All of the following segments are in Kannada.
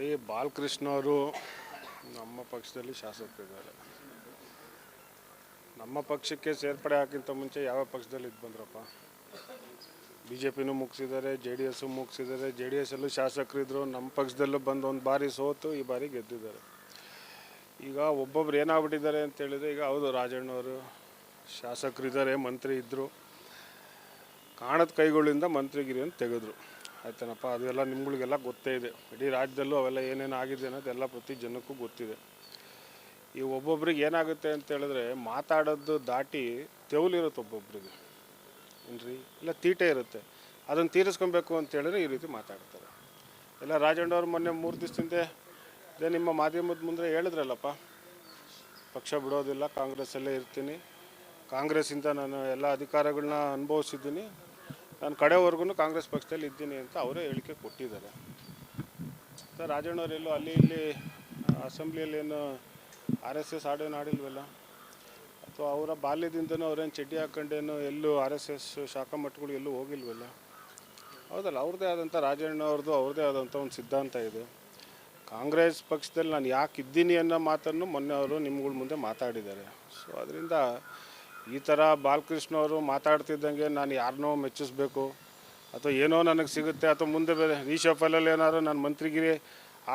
ನೋಡಿ ಬಾಲಕೃಷ್ಣ ಅವರು ನಮ್ಮ ಪಕ್ಷದಲ್ಲಿ ಶಾಸಕರಿದ್ದಾರೆ. ನಮ್ಮ ಪಕ್ಷಕ್ಕೆ ಸೇರ್ಪಡೆ ಹಾಕಿಂತ ಮುಂಚೆ ಯಾವ ಪಕ್ಷದಲ್ಲಿ ಇದ್ದು ಬಂದ್ರಪ್ಪ? ಬಿ ಜೆ ಪಿನೂ ಮುಗಿಸಿದ್ದಾರೆ ಜೆ ಡಿ ಎಸ್ಸು ಮುಗಿಸಿದ್ದಾರೆ ಜೆ ಡಿ ಎಸ್ಸಲ್ಲೂ ಶಾಸಕರಿದ್ದರು ನಮ್ಮ ಪಕ್ಷದಲ್ಲೂ ಬಂದು ಒಂದು ಬಾರಿ ಸೋತು ಈ ಬಾರಿ ಗೆದ್ದಿದ್ದಾರೆ. ಈಗ ಒಬ್ಬೊಬ್ರು ಏನಾಗ್ಬಿಟ್ಟಿದ್ದಾರೆ ಅಂತ ಹೇಳಿದ್ರೆ, ಈಗ ಹೌದು ರಾಜಣ್ಣವರು ಶಾಸಕರಿದ್ದಾರೆ, ಮಂತ್ರಿ ಇದ್ದರು ಕಾಣದ ಕೈಗಳಿಂದ ಮಂತ್ರಿಗಿರಿಯನ್ನು ತೆಗೆದ್ರು. ಆಯ್ತನಪ್ಪ, ಅದೆಲ್ಲ ನಿಮ್ಗಳಿಗೆಲ್ಲ ಗೊತ್ತೇ ಇದೆ. ಇಡೀ ರಾಜ್ಯದಲ್ಲೂ ಅವೆಲ್ಲ ಏನೇನು ಆಗಿದೆ ಅನ್ನೋದೆಲ್ಲ ಪ್ರತಿ ಜನಕ್ಕೂ ಗೊತ್ತಿದೆ. ಈ ಒಬ್ಬೊಬ್ರಿಗೆ ಏನಾಗುತ್ತೆ ಅಂತ ಹೇಳಿದ್ರೆ, ಮಾತಾಡೋದು ದಾಟಿ ತೆವಲಿರುತ್ತೆ ಒಬ್ಬೊಬ್ರಿಗೆ. ಏನ್ರಿ? ಇಲ್ಲ ತೀಟೆ ಇರುತ್ತೆ. ಅದನ್ನು ತೀರಿಸ್ಕೊಬೇಕು ಅಂತ ಹೇಳಿದ್ರೆ ಈ ರೀತಿ ಮಾತಾಡ್ತಾರೆ. ಇಲ್ಲ ರಾಜಣ್ಣವ್ರು ಮೊನ್ನೆ ಮೂರು ದಿವಸದಿಂದ ಅದೇ ನಿಮ್ಮ ಮಾಧ್ಯಮದ ಮುಂದೆ ಹೇಳಿದ್ರಲ್ಲಪ್ಪ, ಪಕ್ಷ ಬಿಡೋದಿಲ್ಲ, ಕಾಂಗ್ರೆಸ್ಸಲ್ಲೇ ಇರ್ತೀನಿ. ಕಾಂಗ್ರೆಸ್ಸಿಂದ ನಾನು ಎಲ್ಲ ಅಧಿಕಾರಗಳನ್ನ ಅನುಭವಿಸಿದ್ದೀನಿ. ನಾನು ಕಡೆವರೆಗೂ ಕಾಂಗ್ರೆಸ್ ಪಕ್ಷದಲ್ಲಿ ಇದ್ದೀನಿ ಅಂತ ಅವರೇ ಹೇಳಿಕೆ ಕೊಟ್ಟಿದ್ದಾರೆ. ಸರ್ ರಾಜಣ್ಣವರೆಲ್ಲೋ ಅಲ್ಲಿ ಇಲ್ಲಿ ಅಸೆಂಬ್ಲಿಯಲ್ಲಿ ಏನು ಆರ್ ಎಸ್ ಎಸ್ ಆಡೇನು ಆಡಿಲ್ವಲ್ಲ? ಅಥವಾ ಅವರ ಬಾಲ್ಯದಿಂದನೂ ಅವ್ರೇನು ಚಡ್ಡಿ ಹಾಕೊಂಡೇನು ಎಲ್ಲೂ ಆರ್ ಎಸ್ ಎಸ್ ಶಾಖಾ ಮಠಗಳು ಎಲ್ಲೂ ಹೋಗಿಲ್ವಲ್ಲ? ಹೌದಲ್ಲ, ಅವ್ರದ್ದೇ ಆದಂಥ ರಾಜಣ್ಣ ಅವ್ರದ್ದು ಅವ್ರದ್ದೇ ಆದಂಥ ಒಂದು ಸಿದ್ಧಾಂತ ಇದೆ. ಕಾಂಗ್ರೆಸ್ ಪಕ್ಷದಲ್ಲಿ ನಾನು ಯಾಕೆ ಇದ್ದೀನಿ ಅನ್ನೋ ಮಾತನ್ನು ಮೊನ್ನೆ ಅವರು ನಿಮ್ಗಳ ಮುಂದೆ ಮಾತಾಡಿದ್ದಾರೆ. ಸೊ ಅದರಿಂದ ಈ ಥರ ಬಾಲಕೃಷ್ಣ ಅವರು ಮಾತಾಡ್ತಿದ್ದಂಗೆ ನಾನು ಯಾರನ್ನೋ ಮೆಚ್ಚಿಸ್ಬೇಕು ಅಥವಾ ಏನೋ ನನಗೆ ಸಿಗುತ್ತೆ ಅಥವಾ ಮುಂದೆ ಬೇರೆ ರೀಶಫಲಲ್ಲಿ ಏನಾದರೂ ನಾನು ಮಂತ್ರಿಗಿರಿ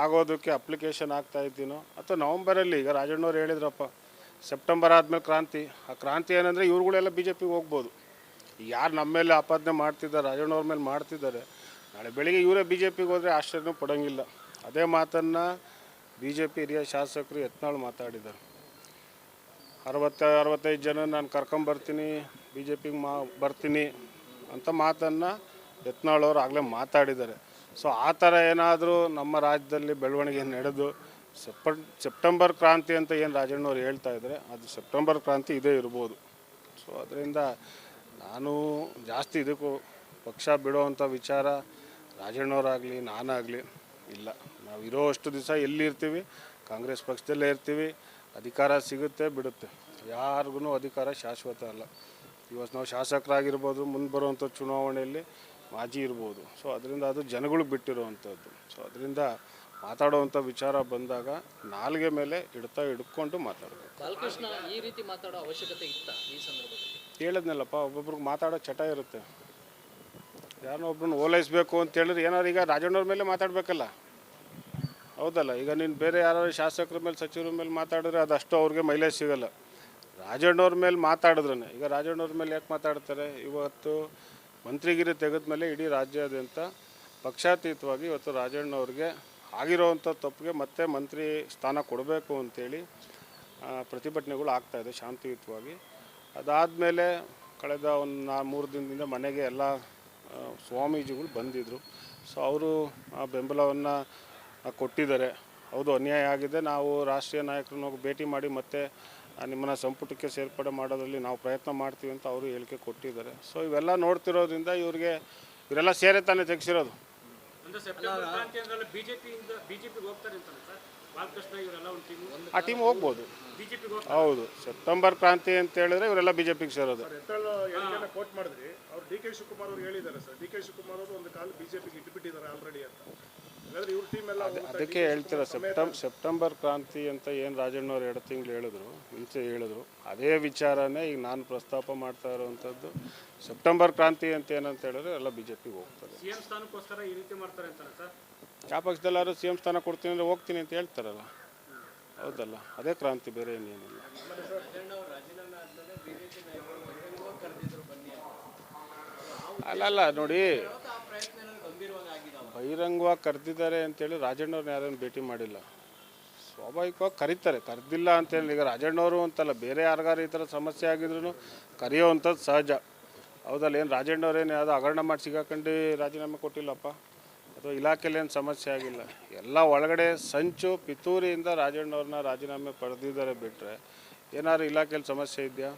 ಆಗೋದಕ್ಕೆ ಅಪ್ಲಿಕೇಶನ್ ಆಗ್ತಾ ಇದ್ದೀನೋ ಅಥವಾ ನವಂಬರಲ್ಲಿ ಈಗ ರಾಜಣ್ಣವ್ರು ಹೇಳಿದ್ರಪ್ಪ, ಸೆಪ್ಟೆಂಬರ್ ಆದಮೇಲೆ ಕ್ರಾಂತಿ. ಆ ಕ್ರಾಂತಿ ಏನಂದರೆ ಇವ್ರುಗಳೆಲ್ಲ ಬಿ ಜೆ ಪಿಗೆ ಹೋಗ್ಬೋದು. ಯಾರು ನಮ್ಮ ಮೇಲೆ ಆಪಾದನೆ ಮಾಡ್ತಿದ್ದಾರೆ, ರಾಜಣ್ಣವ್ರ ಮೇಲೆ ಮಾಡ್ತಿದ್ದಾರೆ, ನಾಳೆ ಬೆಳಿಗ್ಗೆ ಇವರೇ ಬಿ ಜೆ ಪಿಗೆ ಹೋದರೆ ಆಶ್ಚರ್ಯನೂ ಪಡೋಂಗಿಲ್ಲ. ಅದೇ ಮಾತನ್ನು ಬಿ ಜೆ ಪಿ ಹಿರಿಯ ಶಾಸಕರು ಯತ್ನಾಳ್ ಮಾತಾಡಿದ್ದಾರೆ. ಅರವತ್ತ ಅರವತ್ತೈದು ಜನ ನಾನು ಕರ್ಕೊಂಬರ್ತೀನಿ ಬಿ ಜೆ ಪಿಗೆ ಮಾ, ಬರ್ತೀನಿ ಅಂತ ಮಾತನ್ನು ಯತ್ನಾಳವರು ಆಗಲೇ ಮಾತಾಡಿದ್ದಾರೆ. ಸೊ ಆ ಥರ ಏನಾದರೂ ನಮ್ಮ ರಾಜ್ಯದಲ್ಲಿ ಬೆಳವಣಿಗೆ ನಡೆದು ಸೆಪ್ಟ, ಸೆಪ್ಟೆಂಬರ್ ಕ್ರಾಂತಿ ಅಂತ ಏನು ರಾಜಣ್ಣವ್ರು ಹೇಳ್ತಾ ಇದ್ದಾರೆ ಅದು ಸೆಪ್ಟೆಂಬರ್ ಕ್ರಾಂತಿ ಇದೇ ಇರ್ಬೋದು. ಸೊ ಅದರಿಂದ ನಾನು ಜಾಸ್ತಿ ಇದಕ್ಕೂ ಪಕ್ಷ ಬಿಡುವಂಥ ವಿಚಾರ ರಾಜಣ್ಣವರಾಗಲಿ ನಾನಾಗಲಿ ಇಲ್ಲ. ನಾವು ಇರೋ ಅಷ್ಟು ದಿವಸ ಎಲ್ಲಿರ್ತೀವಿ? ಕಾಂಗ್ರೆಸ್ ಪಕ್ಷದಲ್ಲೇ ಇರ್ತೀವಿ. ಅಧಿಕಾರ ಸಿಗುತ್ತೆ ಬಿಡುತ್ತೆ. ಯಾರಿಗೂ ಅಧಿಕಾರ ಶಾಶ್ವತ ಅಲ್ಲ. ಇವತ್ತು ನಾವು ಶಾಸಕರಾಗಿರ್ಬೋದು ಮುಂದೆ ಬರುವಂಥ ಚುನಾವಣೆಯಲ್ಲಿ ಮಾಜಿ ಇರ್ಬೋದು. ಸೊ ಅದರಿಂದ ಅದು ಜನಗಳು ಬಿಟ್ಟಿರುವಂಥದ್ದು ಸೊ ಅದರಿಂದ ಮಾತಾಡುವಂಥ ವಿಚಾರ ಬಂದಾಗ ನಾಲ್ಗೆ ಮೇಲೆ ಇಡ್ತಾ ಹಿಡ್ಕೊಂಡು ಮಾತಾಡಬೇಕು. ಬಾಲಕೃಷ್ಣ ಈ ರೀತಿ ಮಾತಾಡೋ ಅವಶ್ಯಕತೆ ಇತ್ತ ಈ ಸಂದರ್ಭದಲ್ಲಿ? ಹೇಳಿದ್ನಲ್ಲಪ್ಪ ಒಬ್ಬೊಬ್ರಿಗೆ ಮಾತಾಡೋ ಚಟ ಇರುತ್ತೆ. ಯಾರನ್ನೋ ಒಬ್ರನ್ನ ಓಲೈಸ್ಬೇಕು ಅಂತ ಹೇಳಿದ್ರೆ ಏನಾದ್ರು ಈಗ ರಾಜಣ್ಣವ್ರ ಮೇಲೆ ಮಾತಾಡಬೇಕಲ್ಲ. ಹೌದಲ್ಲ, ಈಗ ನೀನು ಬೇರೆ ಯಾರು ಶಾಸಕರ ಮೇಲೆ, ಸಚಿವರ ಮೇಲೆ ಮಾತಾಡಿದ್ರೆ ಅದಷ್ಟು ಅವ್ರಿಗೆ ಮೈಲೇಜ್ ಸಿಗಲ್ಲ. ರಾಜಣ್ಣವ್ರ ಮೇಲೆ ಮಾತಾಡಿದ್ರೇ ಈಗ ರಾಜಣ್ಣವ್ರ ಮೇಲೆ ಯಾಕೆ ಮಾತಾಡ್ತಾರೆ? ಇವತ್ತು ಮಂತ್ರಿಗಿರಿ ತೆಗೆದ ಮೇಲೆ ಇಡೀ ರಾಜ್ಯಾದ್ಯಂತ ಪಕ್ಷಾತೀತವಾಗಿ ಇವತ್ತು ರಾಜಣ್ಣವ್ರಿಗೆ ಆಗಿರೋವಂಥ ತಪ್ಪಿಗೆ ಮತ್ತೆ ಮಂತ್ರಿ ಸ್ಥಾನ ಕೊಡಬೇಕು ಅಂತೇಳಿ ಪ್ರತಿಭಟನೆಗಳು ಆಗ್ತಾಯಿದೆ ಶಾಂತಿಯುತವಾಗಿ. ಅದಾದಮೇಲೆ ಕಳೆದ ಒಂದು ನಾ, ಮೂರು ದಿನದಿಂದ ಮನೆಗೆ ಎಲ್ಲ ಸ್ವಾಮೀಜಿಗಳು ಬಂದಿದ್ದರು ಸೊ ಅವರು ಆ ಬೆಂಬಲವನ್ನು ಕೊಟ್ಟಿದ್ದಾರೆ. ಹೌದು ಅನ್ಯಾಯ ಆಗಿದೆ. ನಾವು ರಾಷ್ಟ್ರೀಯ ನಾಯಕರನ್ನ ಹೋಗಿ ಭೇಟಿ ಮಾಡಿ ಮತ್ತೆ ನಿಮ್ಮನ್ನು ಸಂಪುಟಕ್ಕೆ ಸೇರ್ಪಡೆ ಮಾಡೋದ್ರಲ್ಲಿ ನಾವು ಪ್ರಯತ್ನ ಮಾಡ್ತೀವಿ ಅಂತ ಅವರು ಹೇಳಿಕೆ ಕೊಟ್ಟಿದ್ದಾರೆ. ಸೊ ಇವೆಲ್ಲ ನೋಡ್ತಿರೋದ್ರಿಂದ ಇವರಿಗೆ ಇವರೆಲ್ಲ ಸೇರೆ ತಾನೇ ತೆಗೆಸಿರೋದು. ಸೆಪ್ಟೆಂಬರ್ ಕ್ರಾಂತಿ ಅಂದ್ರೆ ಬಿಜೆಪಿಯಿಂದ ಬಿಜೆಪಿಗೆ ಹೋಗ್ತಾರೆ ಅಂತಾನೆ ಸರ್? ಬಾಲಕೃಷ್ಣ ಇವರೆಲ್ಲ ಒಂದು ಟೀಮ್ ಆ ಟೀಮ್ ಹೋಗ್ಬೋದು. ಬಿಜೆಪಿಗೆ ಹೋಗ್ತಾರೆ? ಹೌದು ಸೆಪ್ಟೆಂಬರ್ ಕ್ರಾಂತಿ ಅಂತ ಹೇಳಿದ್ರೆ ಇವರೆಲ್ಲ ಬಿಜೆಪಿಗೆ ಜೆ ಪಿಗೆ ಸೇರೋದು. ಕೋಟ್ ಮಾಡಿದ್ರಿ. ಅವ್ರು ಡಿ ಕೆ ಶಿವಕುಮಾರ್ ಅವರು ಹೇಳಿದ್ದಾರೆ ಸರ್. ಡಿ ಕೆ ಶಿವಕುಮಾರ್ ಅವರು ಒಂದು ಕಾಲ ಬಿಜೆಪಿಗೆ ಇಟ್ಬಿಟ್ಟಿದ್ದಾರೆ ಆಲ್ರೆಡಿ ಅಂತ. ಅದಕ್ಕೆ ಹೇಳ್ತೀರ ಸೆಪ್ಟಂ ಸೆಪ್ಟೆಂಬರ್ ಕ್ರಾಂತಿ ಅಂತ ಏನು ರಾಜಣ್ಣವ್ರು ಎರಡು ತಿಂಗಳು ಹೇಳಿದ್ರು ಮುಂಚೆ ಹೇಳಿದ್ರು ಅದೇ ವಿಚಾರನೇ ಈಗ ನಾನು ಪ್ರಸ್ತಾಪ ಮಾಡ್ತಾ ಇರುವಂಥದ್ದು. ಸೆಪ್ಟೆಂಬರ್ ಕ್ರಾಂತಿ ಅಂತ ಏನಂತ ಹೇಳಿದ್ರೆ ಎಲ್ಲ ಬಿ ಜೆ ಪಿಗೆ ಹೋಗ್ತಾರೆ ಯಾವ ಪಕ್ಷದಲ್ಲಾದ್ರು ಸಿ ಎಂ ಸ್ಥಾನ ಕೊಡ್ತೀನಿ ಅಂದರೆ ಹೋಗ್ತೀನಿ ಅಂತ ಹೇಳ್ತಾರಲ್ಲ. ಹೌದಲ್ಲ ಅದೇ ಕ್ರಾಂತಿ ಬೇರೆ ಇನ್ನೇನಿಲ್ಲ ಅಲ್ಲಲ್ಲ ನೋಡಿ ಬಹಿರಂಗವಾಗಿ ಕರೆದಿದ್ದಾರೆ ಅಂತೇಳಿ ರಾಜಣ್ಣವ್ರನ್ನ ಯಾರನ್ನು ಭೇಟಿ ಮಾಡಿಲ್ಲ. ಸ್ವಾಭಾವಿಕವಾಗಿ ಕರೀತಾರೆ. ಕರೆದಿಲ್ಲ ಅಂತೇಳಿ. ಈಗ ರಾಜಣ್ಣವರು ಅಂತಲ್ಲ, ಬೇರೆ ಯಾರಿಗಾರು ಈ ಥರ ಸಮಸ್ಯೆ ಆಗಿದ್ರು ಕರೆಯೋವಂಥದ್ದು ಸಹಜ. ಹೌದಲ್ಲ, ಏನು ರಾಜಣ್ಣವ್ರೇನು ಯಾವುದೋ ಹಗರಣ ಮಾಡಿ ಸಿಗಾಕೊಂಡು ರಾಜೀನಾಮೆ ಕೊಟ್ಟಿಲ್ಲಪ್ಪ? ಅಥವಾ ಇಲಾಖೆಯಲ್ಲಿ ಏನು ಸಮಸ್ಯೆ ಆಗಿಲ್ಲ? ಎಲ್ಲ ಒಳಗಡೆ ಸಂಚು ಪಿತೂರಿಯಿಂದ ರಾಜಣ್ಣವ್ರನ್ನ ರಾಜೀನಾಮೆ ಪಡೆದಿದ್ದಾರೆ ಬಿಟ್ಟರೆ ಏನಾದ್ರು ಇಲಾಖೆಯಲ್ಲಿ ಸಮಸ್ಯೆ ಇದೆಯಾ?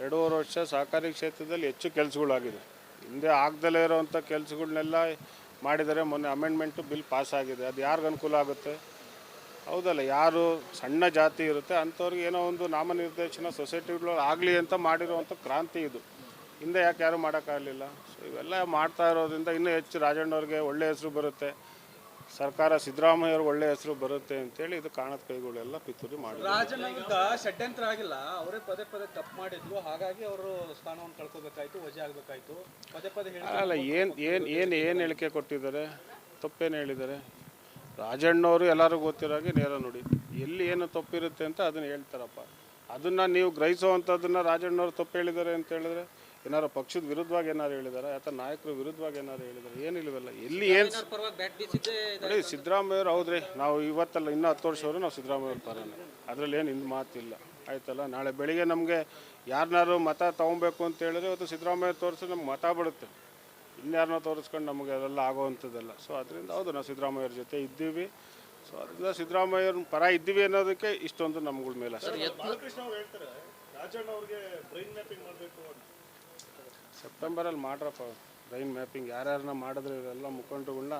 ಎರಡೂವರೆ ವರ್ಷ ಸಹಕಾರಿ ಕ್ಷೇತ್ರದಲ್ಲಿ ಹೆಚ್ಚು ಕೆಲಸಗಳಾಗಿದೆ. ಹಿಂದೆ ಆಗದಲ್ಲೇ ಇರೋವಂಥ ಕೆಲಸಗಳನ್ನೆಲ್ಲ ಮಾಡಿದರೆ ಮೊನ್ನೆ ಅಮೆಂಡ್ಮೆಂಟು ಬಿಲ್ ಪಾಸ್ ಆಗಿದೆ. ಅದು ಯಾರಿಗೆ ಅನುಕೂಲ ಆಗುತ್ತೆ? ಹೌದಲ್ಲ, ಯಾರು ಸಣ್ಣ ಜಾತಿ ಇರುತ್ತೆ, ಅಂಥವ್ರಿಗೆ ಏನೋ ಒಂದು ನಾಮನಿರ್ದೇಶನ ಸೊಸೈಟಿಗಳು ಆಗಲಿ ಅಂತ ಮಾಡಿರುವಂಥ ಕ್ರಾಂತಿ ಇದು. ಹಿಂದೆ ಯಾಕೆ ಯಾರು ಮಾಡೋಕ್ಕಾಗಲಿಲ್ಲ? ಸೊ ಇವೆಲ್ಲ ಮಾಡ್ತಾ ಇರೋದ್ರಿಂದ ಇನ್ನೂ ಹೆಚ್ಚು ರಾಜಣ್ಣವ್ರಿಗೆ ಒಳ್ಳೆಯ ಹೆಸರು ಬರುತ್ತೆ. ಸರ್ಕಾರ ಸಿದ್ದರಾಮಯ್ಯವ್ರ ಒಳ್ಳೆ ಹೆಸರು ಬರುತ್ತೆ ಅಂತೇಳಿ ಇದು ಕಾಣದ ಕೈಗಳೆಲ್ಲ ಪಿತೂರಿ ರಾಜನ ವಿರುದ್ಧ ಷಡ್ಯಂತ್ರ ಆಗಿಲ್ಲ ಅವರೇ ಪದೇ ಪದೇ ತಪ್ಪು ಮಾಡಿದ್ರು ಹಾಗಾಗಿ ಅವರು ಸ್ಥಾನವನ್ನು ಕಳ್ಕೋಬೇಕಾಯ್ತು ವಜೆ ಆಗ್ಬೇಕಾಯ್ತು. ಪದೇ ಪದೇ ಹೇಳಿ ಅಲ್ಲ ಏನು ಏನು ಏನು ಏನು ಹೇಳಿಕೆ ಕೊಟ್ಟಿದ್ದಾರೆ? ತಪ್ಪೇನು ಹೇಳಿದ್ದಾರೆ? ರಾಜಣ್ಣವರು ಎಲ್ಲರಿಗೂ ಗೊತ್ತಿರೋಗೆ ನೇರ ನೋಡಿ. ಎಲ್ಲಿ ಏನು ತಪ್ಪಿರುತ್ತೆ ಅಂತ ಅದನ್ನ ಹೇಳ್ತಾರಪ್ಪ. ಅದನ್ನು ನೀವು ಗ್ರಹಿಸುವಂತದನ್ನ ರಾಜಣ್ಣವ್ರು ತಪ್ಪು ಹೇಳಿದ್ದಾರೆ ಅಂತ ಹೇಳಿದ್ರೆ ಏನಾರು ಪಕ್ಷದ ವಿರುದ್ಧವಾಗಿ ಏನಾರು ಹೇಳಿದಾರ? ಅಥವಾ ನಾಯಕರ ವಿರುದ್ಧವಾಗಿ ಏನಾರು ಹೇಳಿದಾರೆ? ಏನಿಲ್ವಲ್ಲ ಎಲ್ಲಿ ಏನು ಇಲ್ಲವಲ್ಲ ನೋಡಿ ಸಿದ್ದರಾಮಯ್ಯವ್ರು ಹೌದ್ರಿ. ನಾವು ಇವತ್ತಲ್ಲ ಇನ್ನೂ ಹತ್ತು ವರ್ಷವರು ನಾವು ಸಿದ್ದರಾಮಯ್ಯವ್ರ ಪರನೇ. ಅದರಲ್ಲಿ ಏನು ಹಿಂದೆ ಮಾತಿಲ್ಲ. ಆಯ್ತಲ್ಲ? ನಾಳೆ ಬೆಳಿಗ್ಗೆ ನಮಗೆ ಯಾರನ್ನಾರು ಮತ ತೊಗೊಬೇಕು ಅಂತ ಹೇಳಿದ್ರೆ ಇವತ್ತು ಸಿದ್ದರಾಮಯ್ಯ ತೋರಿಸಿ ನಮ್ಗೆ ಮತ ಬಿಡುತ್ತೆ ಇನ್ಯಾರನ್ನ ತೋರಿಸ್ಕೊಂಡು ನಮಗೆ ಅದೆಲ್ಲ ಆಗೋವಂಥದ್ದಲ್ಲ. ಸೊ ಅದರಿಂದ ಹೌದು ನಾವು ಸಿದ್ದರಾಮಯ್ಯವ್ರ ಜೊತೆ ಇದ್ದೀವಿ. ಸೊ ಅದರಿಂದ ಸಿದ್ದರಾಮಯ್ಯವ್ರ ಪರ ಇದ್ದೀವಿ ಅನ್ನೋದಕ್ಕೆ ಇಷ್ಟೊಂದು ನಮ್ಗಳ ಮೇಲೆ ಅಷ್ಟೇ ಸೆಪ್ಟೆಂಬರಲ್ಲಿ ಮಾಡ್ರಪ್ಪ ಬ್ರೈನ್ ಮ್ಯಾಪಿಂಗ್ ಯಾರ್ಯಾರನ್ನ ಮಾಡಿದ್ರೆ ಇವರೆಲ್ಲ ಮುಖಂಡರುಗಳನ್ನ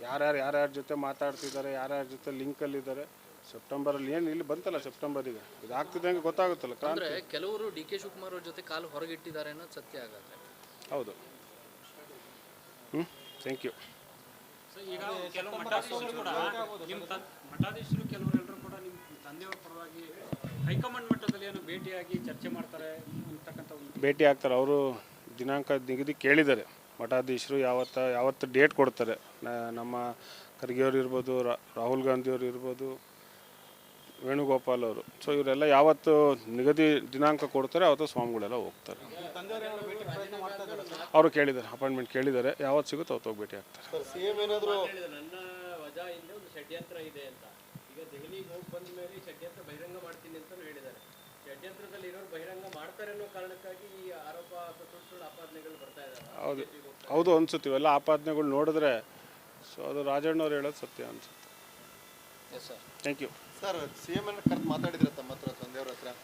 ಯಾರ್ಯಾರು ಯಾರ್ಯಾರ ಜೊತೆ ಮಾತಾಡ್ತಿದ್ದಾರೆ ಯಾರ್ಯಾರ ಜೊತೆ ಲಿಂಕಲ್ಲಿದ್ದಾರೆ ಸೆಪ್ಟೆಂಬರಲ್ಲಿ ಏನು ಇಲ್ಲಿ ಬಂತಲ್ಲ ಸೆಪ್ಟೆಂಬರಿಗೆ ಇದಾಗ್ತಿದ್ದಂಗೆ ಗೊತ್ತಾಗುತ್ತಲ್ಲ ಕಾಂಗ್ರೆಸ್ ಅಂದ್ರೆ ಕೆಲವರು ಡಿ ಕೆ ಶಿವಕುಮಾರ್ ಅವ್ರ ಜೊತೆ ಕಾಲು ಹೊರಗಿಟ್ಟಿದ್ದಾರೆ ಅನ್ನೋದು ಸತ್ಯ ಆಗತ್ತೆ ಹೌದು. ಹ್ಞೂ ಥ್ಯಾಂಕ್ ಯು ಈಗ ಕೆಲವು ಮಠಾಧೀಶರು ಕೂಡ ನಿಮ್ಮ ಮಠಾಧೀಶರು ಕೆಲವರೆಲ್ಲರೂ ಕೂಡ ನಿಮ್ಮ ತಂದೆಯವರ ಪರವಾಗಿ ಹೈಕಮಾಂಡ್ ಮಟ್ಟದಲ್ಲಿ ಏನು ಭೇಟಿಯಾಗಿ ಚರ್ಚೆ ಮಾಡ್ತಾರೆ ಭೇಟಿ ಆಗ್ತಾರೆ. ಅವರು ದಿನಾಂಕ ನಿಗದಿ ಕೇಳಿದ್ದಾರೆ. ಮಠಾಧೀಶರು ಯಾವತ್ತ ಯಾವತ್ತು ಡೇಟ್ ಕೊಡ್ತಾರೆ. ನಮ್ಮ ಖರ್ಗೆಯವ್ರು ಇರ್ಬೋದು ರಾ- ರಾಹುಲ್ ಗಾಂಧಿಯವರು ಇರ್ಬೋದು ವೇಣುಗೋಪಾಲ್ ಅವರು. ಸೊ ಇವರೆಲ್ಲ ಯಾವತ್ತು ನಿಗದಿ ದಿನಾಂಕ ಕೊಡ್ತಾರೆ ಅವತ್ತು ಸ್ವಾಮಿಗಳೆಲ್ಲ ಹೋಗ್ತಾರೆ. ಅವರು ಕೇಳಿದ್ದಾರೆ ಅಪಾಯಿಂಟ್ಮೆಂಟ್ ಕೇಳಿದ್ದಾರೆ. ಯಾವತ್ತು ಸಿಗುತ್ತೋ ಅವತ್ತು ಹೋಗಿ ಭೇಟಿ ಆಗ್ತಾರೆ. ನನ್ನ ವಜಾ ಹಿಂದೆ ಒಂದು ಷಡ್ಯಂತ್ರ ಇದೆ ಅಂತ. ಈಗ ದೆಹಲಿಗೆ ಹೋಗಿ ಬಂದ ಮೇಲೆ ಷಡ್ಯಂತ್ರ ಬಹಿರಂಗ ಮಾಡ್ತೀನಿ ಅಂತ ಹೇಳಿದ್ದಾರೆ. ಹೌದು. ಹೌದು ಅನ್ಸುತ್ತೆ. ಇವೆಲ್ಲ ಆಪಾದನೆಗಳು ನೋಡಿದ್ರೆ ಸೊ ಅದು ರಾಜಣ್ಣವ್ರು ಹೇಳೋದು ಸತ್ಯ ಅನ್ಸುತ್ತೆ. ಎಸ್ ಸರ್ ಥ್ಯಾಂಕ್ ಯು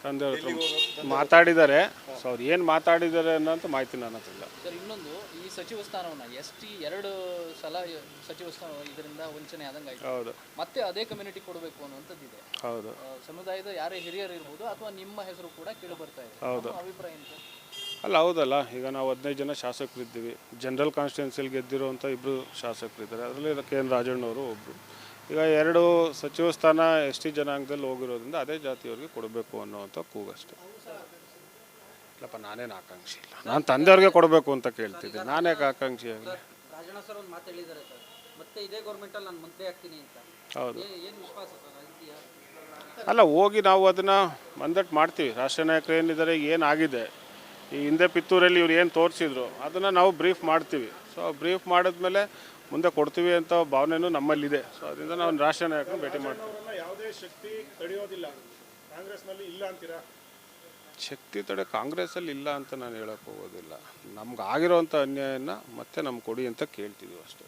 ತಂದೆಯವ್ರ ಮಾತಾಡಿದ್ದಾರೆ. ಸೊ ಅವ್ರು ಏನು ಮಾತಾಡಿದ್ದಾರೆ ಅನ್ನೋಂಥ ಮಾಹಿತಿ ನನ್ನ ಹತ್ರ ಇಲ್ಲ. ಸರ್ ಇನ್ನೊಂದು ಈ ಸಚಿವ ಸ್ಥಾನವನ್ನ ಎಸ್ ಟಿ ಎರಡು ಸಲ ಸಚಿವ ಸ್ಥಾನ ಇದರಿಂದ ವಂಚನೆ ಆದಂಗೆ ಆಯ್ತು. ಹೌದು. ಮತ್ತೆ ಅದೇ ಕಮ್ಯುನಿಟಿ ಕೊಡಬೇಕು ಅನ್ನುವಂಥದ್ದಿದೆ ಹೌದು. ಸಮುದಾಯದ ಯಾರೇ ಹಿರಿಯರು ಇರ್ಬೋದು ಅಥವಾ ನಿಮ್ಮ ಹೆಸರು ಕೂಡ ಕೇಳಿ ಬರ್ತಾ ಇದೆ. ಹೌದು. ಅಭಿಪ್ರಾಯ ಏನು ಅಲ್ಲ ಹೌದಲ್ಲ ಈಗ ನಾವು ಹದಿನೈದು ಜನ ಶಾಸಕರಿದ್ದೀವಿ. ಜನರಲ್ ಕಾನ್ಸ್ಟಿಟ್ಯೂನ್ಸಿಯಲ್ಲಿ ಗೆದ್ದಿರುವಂಥ ಇಬ್ಬರು ಶಾಸಕರಿದ್ದಾರೆ. ಅದರಲ್ಲಿ ಕೆ ಎನ್ ರಾಜಣ್ಣವರು ಒಬ್ಬರು ಈಗ ಎರಡು ಸಚಿವ ಸ್ಥಾನ ಎಸ್ ಟಿ ಜನಾಂಗದಲ್ಲಿ ಹೋಗಿರೋದ್ರಿಂದ ಅದೇ ಜಾತಿಯವ್ರಿಗೆ ಕೊಡಬೇಕು ಅನ್ನೋವಂಥ ಕೂಗಷ್ಟೆ ಇಲ್ಲಪ್ಪ ನಾನೇನು ಆಕಾಂಕ್ಷಿ ಇಲ್ಲ. ನಾನು ತಂದೆಯವ್ರಿಗೆ ಕೊಡಬೇಕು ಅಂತ ಕೇಳ್ತಿದ್ದೆ ನಾನೇ ಆಕಾಂಕ್ಷಿ ಆಗಲಿ. ಹೌದು. ಅಲ್ಲ ಹೋಗಿ ನಾವು ಅದನ್ನು ಮಂದಟ್ಟು ಮಾಡ್ತೀವಿ. ರಾಷ್ಟ್ರೀಯ ನಾಯಕರು ಏನಿದ್ದಾರೆ ಏನಾಗಿದೆ ಈ ಹಿಂದೆ ಪಿತ್ತೂರಲ್ಲಿ ಇವ್ರು ಏನು ತೋರಿಸಿದ್ರು ಅದನ್ನು ನಾವು ಬ್ರೀಫ್ ಮಾಡ್ತೀವಿ. ಸೊ ಬ್ರೀಫ್ ಮಾಡಿದ್ಮೇಲೆ ಮುಂದೆ ಕೊಡ್ತೀವಿ ಅಂತ ಭಾವನೆನೂ ನಮ್ಮಲ್ಲಿದೆ. ಸೊ ಅದರಿಂದ ನಾವು ರಾಷ್ಟ್ರೀಯ ನಾಯಕರನ್ನ ಭೇಟಿ ಮಾಡ್ತೀವಿ. ಯಾವುದೇ ಶಕ್ತಿ ತಡೆಯೋದಿಲ್ಲ. ಕಾಂಗ್ರೆಸ್ನಲ್ಲಿ ಇಲ್ಲ ಅಂತೀರಾ? ಶಕ್ತಿ ತಡೆ ಕಾಂಗ್ರೆಸ್ಸಲ್ಲಿ ಇಲ್ಲ ಅಂತ ನಾನು ಹೇಳಕ್ಕೆ ಹೋಗೋದಿಲ್ಲ. ನಮ್ಗೆ ಆಗಿರೋವಂಥ ಅನ್ಯಾಯನ ಮತ್ತೆ ನಮ್ಗೆ ಕೊಡಿ ಅಂತ ಕೇಳ್ತಿದ್ದೀವಿ ಅಷ್ಟೇ.